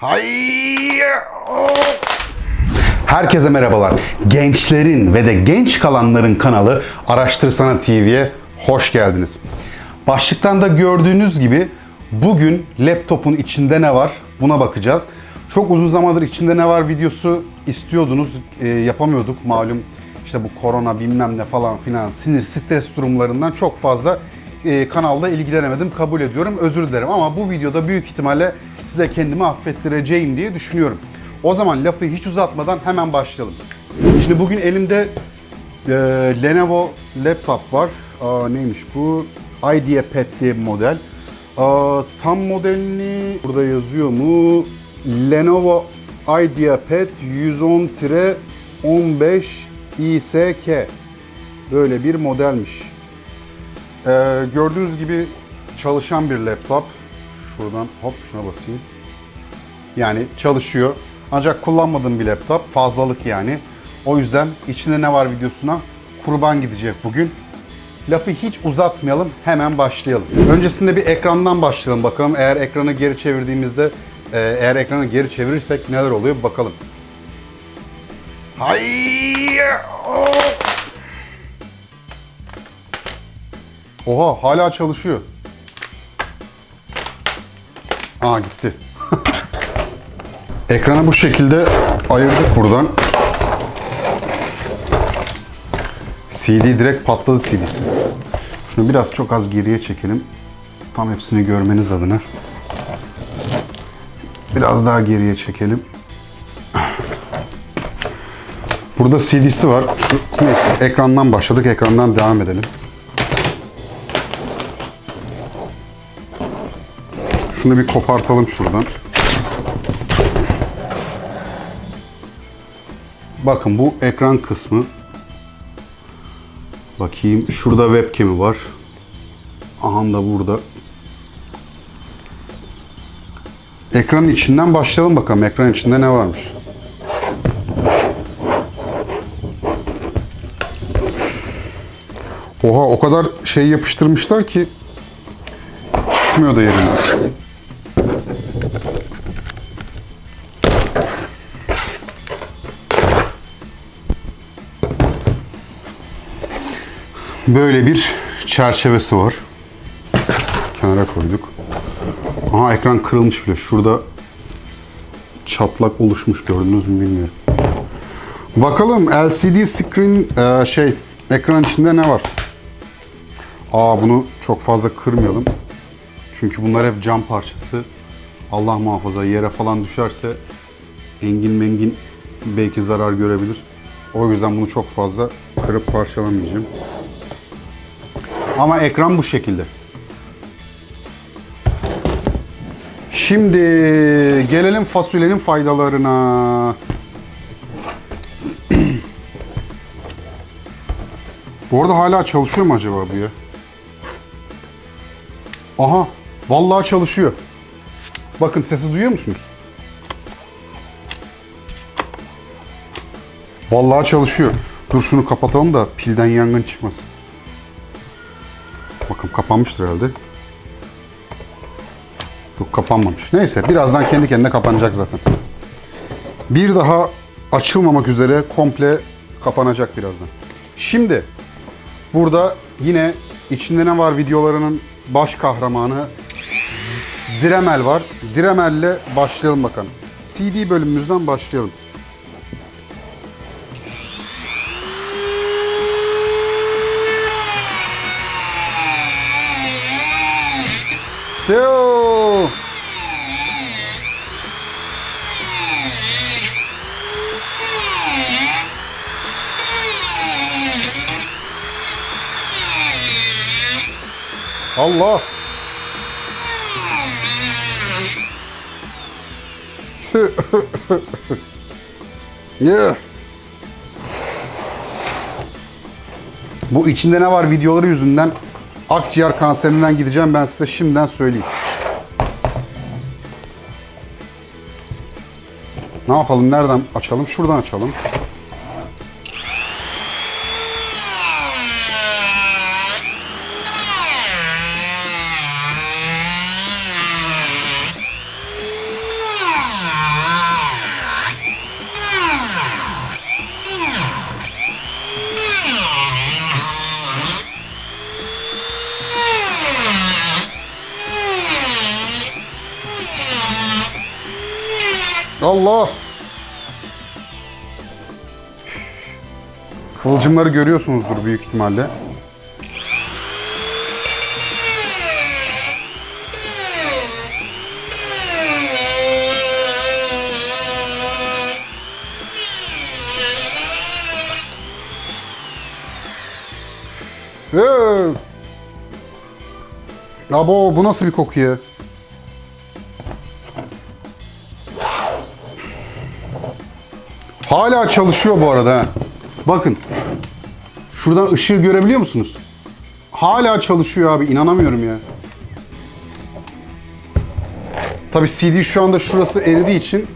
Hayır. Herkese merhabalar. Gençlerin ve de genç kalanların kanalı Araştırsana TV'ye hoş geldiniz. Başlıktan da gördüğünüz gibi bugün laptopun içinde ne var buna bakacağız. Çok uzun zamandır içinde ne var videosu istiyordunuz, e, yapamıyorduk malum. İşte bu korona bilmem ne falan filan sinir stres durumlarından çok fazla e, kanalda ilgilenemedim kabul ediyorum özür dilerim ama bu videoda büyük ihtimalle size kendimi affettireceğim diye düşünüyorum. O zaman lafı hiç uzatmadan hemen başlayalım. Şimdi bugün elimde e, Lenovo laptop var. Aa, neymiş bu? IdeaPad diye bir model. Aa, tam modelini burada yazıyor mu? Lenovo IdeaPad 110-15 ISK. Böyle bir modelmiş. Ee, gördüğünüz gibi çalışan bir laptop. Şuradan hop şuna basayım. Yani çalışıyor. Ancak kullanmadığım bir laptop. Fazlalık yani. O yüzden içinde ne var videosuna kurban gidecek bugün. Lafı hiç uzatmayalım. Hemen başlayalım. Öncesinde bir ekrandan başlayalım bakalım. Eğer ekranı geri çevirdiğimizde e, eğer ekranı geri çevirirsek neler oluyor bakalım. Hayır. Oha hala çalışıyor. Aa gitti. Ekranı bu şekilde ayırdık buradan. CD direkt patladı CD'si. Şunu biraz çok az geriye çekelim. Tam hepsini görmeniz adına. Biraz daha geriye çekelim. Burada CD'si var. Şu neyse ekrandan başladık. Ekrandan devam edelim. Şunu bir kopartalım şuradan. Bakın bu ekran kısmı. Bakayım şurada webcam'i var. Aha da burada. Ekranın içinden başlayalım bakalım. Ekran içinde ne varmış? Oha o kadar şey yapıştırmışlar ki çıkmıyor da yerinden. Böyle bir çerçevesi var. Kenara koyduk. Aha ekran kırılmış bile. Şurada çatlak oluşmuş gördünüz mü bilmiyorum. Bakalım LCD screen e, şey ekran içinde ne var? Aa bunu çok fazla kırmayalım. Çünkü bunlar hep cam parçası. Allah muhafaza yere falan düşerse engin mengin belki zarar görebilir. O yüzden bunu çok fazla kırıp parçalamayacağım. Ama ekran bu şekilde. Şimdi gelelim fasulyenin faydalarına. bu arada hala çalışıyor mu acaba bu ya? Aha, vallahi çalışıyor. Bakın sesi duyuyor musunuz? Vallahi çalışıyor. Dur şunu kapatalım da pilden yangın çıkmasın. Bakın kapanmıştır herhalde. Yok kapanmamış. Neyse birazdan kendi kendine kapanacak zaten. Bir daha açılmamak üzere komple kapanacak birazdan. Şimdi burada yine içinde ne var videolarının baş kahramanı Dremel var. Dremel'le başlayalım bakalım. CD bölümümüzden başlayalım. Allah! Yeah. Bu içinde ne var videoları yüzünden akciğer kanserinden gideceğim ben size şimdiden söyleyeyim. Ne yapalım? Nereden açalım? Şuradan açalım. Allah! Kıvılcımları görüyorsunuzdur büyük ihtimalle. Ee! Abo bu nasıl bir koku ya? Hala çalışıyor bu arada. Bakın. Şuradan ışığı görebiliyor musunuz? Hala çalışıyor abi. inanamıyorum ya. Tabi CD şu anda şurası eridiği için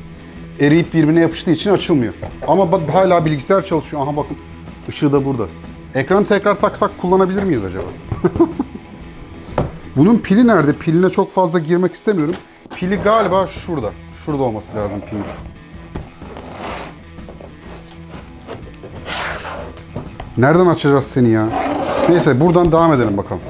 eriyip birbirine yapıştığı için açılmıyor. Ama bak hala bilgisayar çalışıyor. Aha bakın ışığı da burada. Ekranı tekrar taksak kullanabilir miyiz acaba? Bunun pili nerede? Piline çok fazla girmek istemiyorum. Pili galiba şurada. Şurada olması lazım pilin. Nereden açacağız seni ya? Neyse buradan devam edelim bakalım.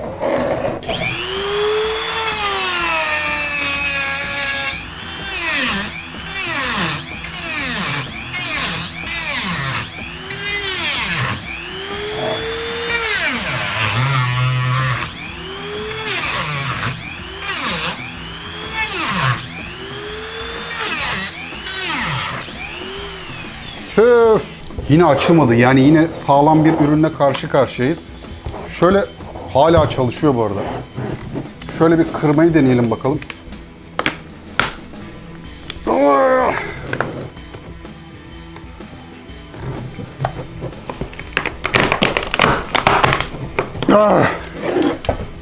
Yine açılmadı. Yani yine sağlam bir ürünle karşı karşıyayız. Şöyle hala çalışıyor bu arada. Şöyle bir kırmayı deneyelim bakalım.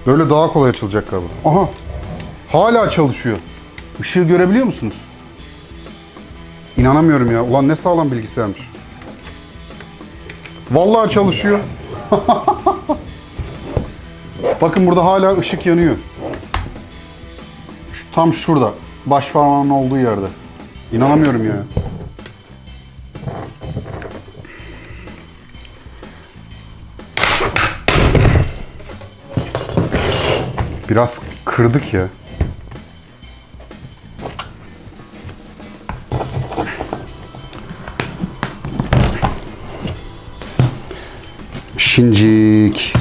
Böyle daha kolay açılacak galiba. Aha. Hala çalışıyor. Işığı görebiliyor musunuz? İnanamıyorum ya. Ulan ne sağlam bilgisayarmış. Vallahi çalışıyor. Bakın burada hala ışık yanıyor. Şu- tam şurada. Baş parmağımın olduğu yerde. İnanamıyorum ya. Biraz kırdık ya. Şincik.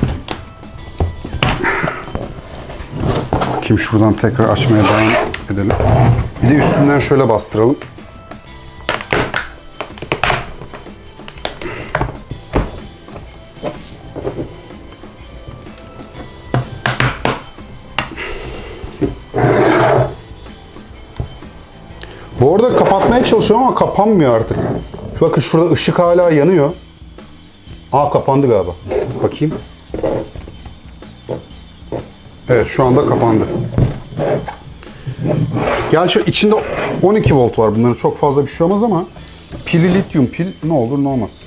Kim şuradan tekrar açmaya devam edelim. Bir de üstünden şöyle bastıralım. Bu arada kapatmaya çalışıyorum ama kapanmıyor artık. Bakın şurada ışık hala yanıyor. Aa kapandı galiba. Bakayım. Evet şu anda kapandı. Gerçi içinde 12 volt var. Bunların çok fazla bir şey olmaz ama pili lityum pil ne olur ne olmaz.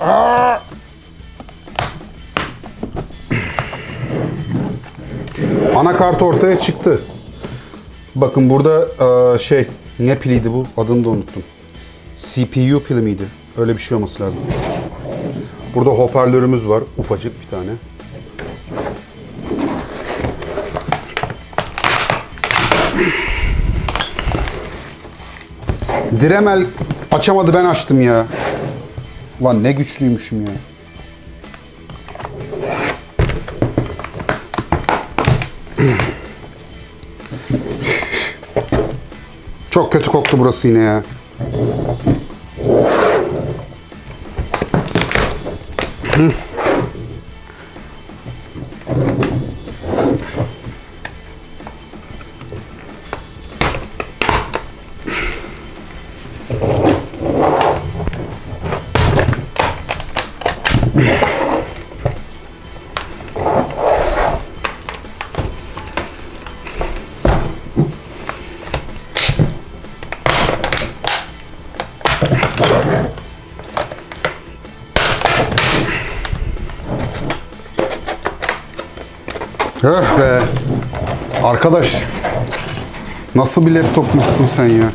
Aa! Anakart ortaya çıktı. Bakın burada eee, şey ne piliydi bu? Adını da unuttum. CPU pili miydi? Öyle bir şey olması lazım. Burada hoparlörümüz var. Ufacık bir tane. Dremel açamadı ben açtım ya. Ulan ne güçlüymüşüm ya. Çok kötü koktu burası yine ya. 음. Öh be. Arkadaş. Nasıl bir laptopmuşsun sen ya?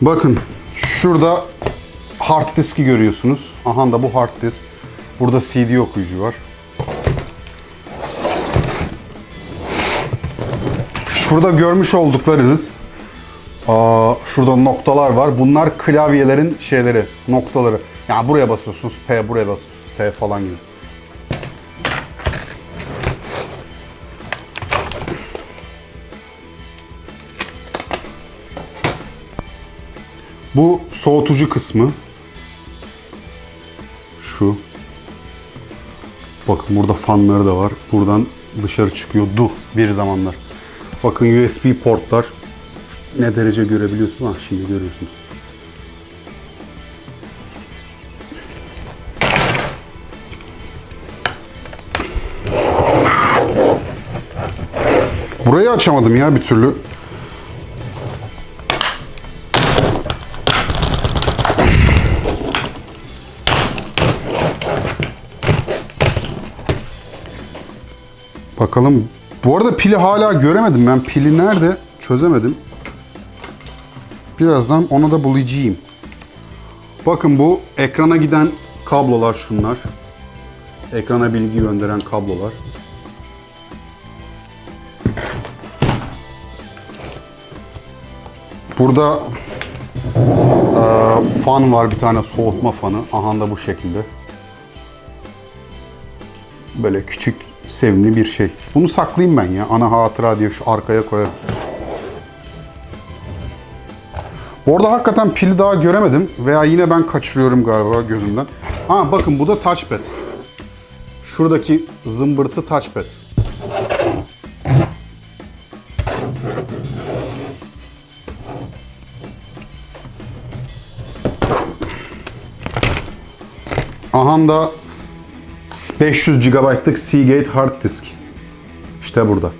Bakın şurada hard diski görüyorsunuz. Aha da bu hard disk. Burada CD okuyucu var. Şurada görmüş olduklarınız Aa, şurada noktalar var. Bunlar klavyelerin şeyleri, noktaları. Yani buraya basıyorsunuz P, buraya basıyorsunuz T falan gibi. Bu soğutucu kısmı. Şu. Bakın burada fanları da var. Buradan dışarı çıkıyordu bir zamanlar. Bakın USB portlar. Ne derece görebiliyorsunuz? Ha şimdi görüyorsunuz. Burayı açamadım ya bir türlü. Bakalım. Bu arada pili hala göremedim ben. Pili nerede? Çözemedim. Birazdan onu da bulacağım. Bakın bu ekrana giden kablolar şunlar. Ekrana bilgi gönderen kablolar. Burada eee, fan var bir tane soğutma fanı. Aha da bu şekilde. Böyle küçük sevimli bir şey. Bunu saklayayım ben ya. Ana hatıra diye şu arkaya koyarım. Bu arada hakikaten pili daha göremedim. Veya yine ben kaçırıyorum galiba gözümden. Ha bakın bu da touchpad. Şuradaki zımbırtı touchpad. Aha da 500 GB'lık Seagate hard disk. İşte burada.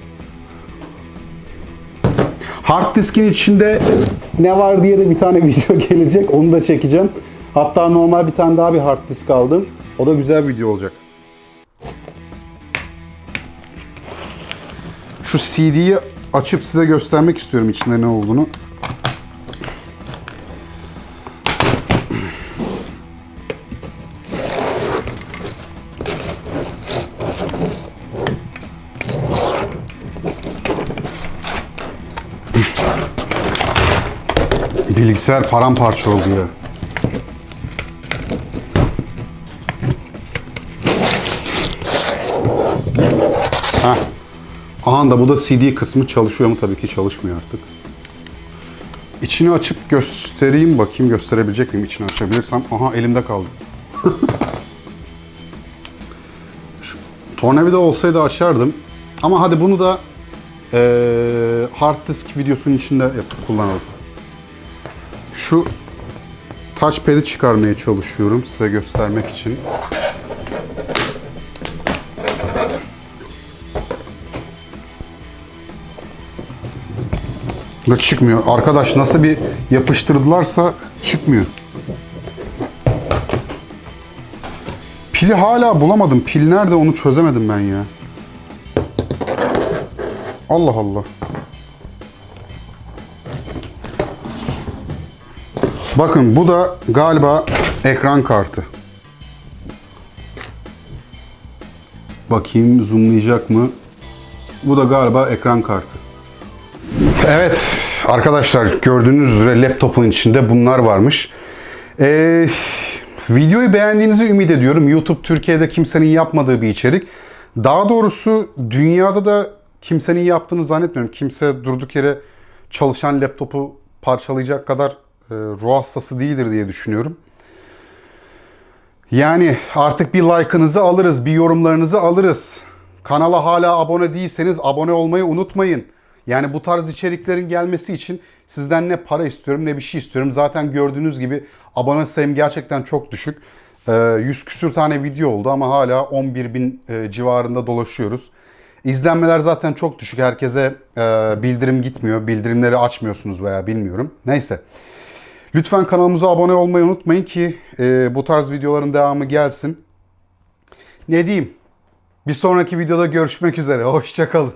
Hard diskin içinde ne var diye de bir tane video gelecek. Onu da çekeceğim. Hatta normal bir tane daha bir hard disk aldım. O da güzel bir video olacak. Şu CD'yi açıp size göstermek istiyorum içinde ne olduğunu. Bilgisayar paramparça oldu ya. Heh. Aha da bu da CD kısmı çalışıyor mu? Tabii ki çalışmıyor artık. İçini açıp göstereyim bakayım gösterebilecek miyim içini açabilirsem. Aha elimde kaldı. Şu tornavida olsaydı açardım. Ama hadi bunu da eee hard disk videosunun içinde yapıp kullanalım. Şu touchpad'i çıkarmaya çalışıyorum size göstermek için. Da çıkmıyor. Arkadaş nasıl bir yapıştırdılarsa çıkmıyor. Pili hala bulamadım. Pil nerede onu çözemedim ben ya. Allah Allah. Bakın bu da galiba ekran kartı. Bakayım zoomlayacak mı? Bu da galiba ekran kartı. Evet arkadaşlar gördüğünüz üzere laptopun içinde bunlar varmış. Ee, videoyu beğendiğinizi ümit ediyorum. YouTube Türkiye'de kimsenin yapmadığı bir içerik. Daha doğrusu dünyada da kimsenin yaptığını zannetmiyorum. Kimse durduk yere çalışan laptopu parçalayacak kadar ruh hastası değildir diye düşünüyorum. Yani artık bir like'ınızı alırız, bir yorumlarınızı alırız. Kanala hala abone değilseniz abone olmayı unutmayın. Yani bu tarz içeriklerin gelmesi için sizden ne para istiyorum ne bir şey istiyorum. Zaten gördüğünüz gibi abone sayım gerçekten çok düşük. Ee, 100 küsür tane video oldu ama hala 11 bin e, civarında dolaşıyoruz. İzlenmeler zaten çok düşük. Herkese e, bildirim gitmiyor. Bildirimleri açmıyorsunuz veya bilmiyorum. Neyse. Lütfen kanalımıza abone olmayı unutmayın ki e, bu tarz videoların devamı gelsin. Ne diyeyim? Bir sonraki videoda görüşmek üzere. Hoşçakalın.